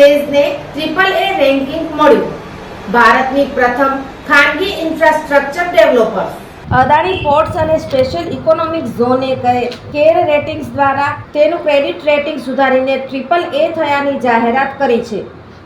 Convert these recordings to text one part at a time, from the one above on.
સેઝને triple A ranking મળ્યું. ભારતની પ્રથમ ખાનગી ઇન્ફ્રાસ્ટ્રક્ચર ડેવલપર્સ અદાણી પોર્ટ્સ અને સ્પેશિયલ ઇકોનોમિક ઝોને કહે- કેર રેટિંગ્સ દ્વારા તેનું ક્રેડિટ રેટિંગ સુધારીને ટ્રિપલ એ થયાની જાહેરાત કરી છે.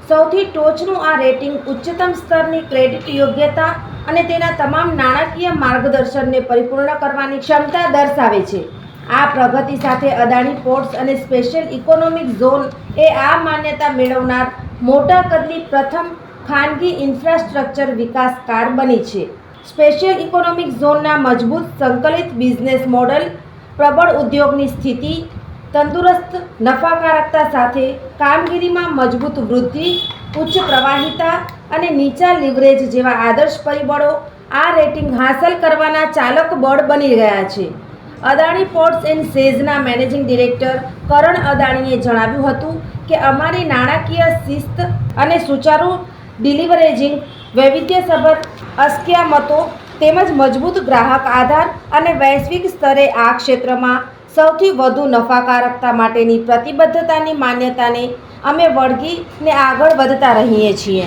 સૌથી ટોચનું આ રેટિંગ ઉચ્ચતમ સ્તરની ક્રેડિટ યોગ્યતા અને તેના તમામ નાણાકીય માર્ગદર્શનને પરિપૂર્ણ કરવાની ક્ષમતા દર્શાવે છે. આ પ્રગતિ સાથે અદાણી પોર્ટ્સ અને સ્પેશિયલ ઇકોનોમિક ઝોન એ આ માન્યતા મેળવનાર મોટા કદની પ્રથમ ખાનગી ઇન્ફ્રાસ્ટ્રક્ચર વિકાસકાર બની છે. સ્પેશિયલ ઇકોનોમિક ઝોનના મજબૂત સંકલિત બિઝનેસ મોડલ, પ્રબળ ઉદ્યોગની સ્થિતિ, તંદુરસ્ત નફાકારકતા સાથે કામગીરીમાં મજબૂત વૃદ્ધિ, ઉચ્ચ પ્રવાહિતા અને નીચા લિવરેજ જેવા આદર્શ પરિબળો આ રેટિંગ હાંસલ કરવાના ચાલક બળ બની ગયા છે. અદાણી પોર્ટ્સ એન્ડ સેઝના મેનેજિંગ ડિરેક્ટર કરણ અદાણીએ જણાવ્યું હતું કે અમારી નાણાકીય શિસ્ત અને સુચારુ ડિલિવરેજિંગ વૈવિધ્યસભર અસ્કયામતો તેમજ મજબૂત ગ્રાહક આધાર અને વૈશ્વિક સ્તરે આ ક્ષેત્રમાં સૌથી વધુ નફાકારકતા માટેની પ્રતિબદ્ધતાની માન્યતાને અમે વળગીને આગળ વધતા રહીએ છીએ.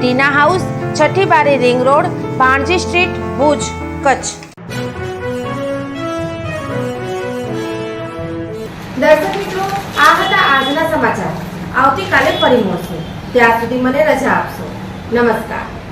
Tina house છઠ્ઠી બારી ring road, Bhanji street, Bhuj, Kutch. દર્શક મિત્રો, આ હતા આજના સમાચાર. આવતીકાલે ફરી મળશું. ત્યાં સુધી મને રજા આપશો. નમસ્કાર.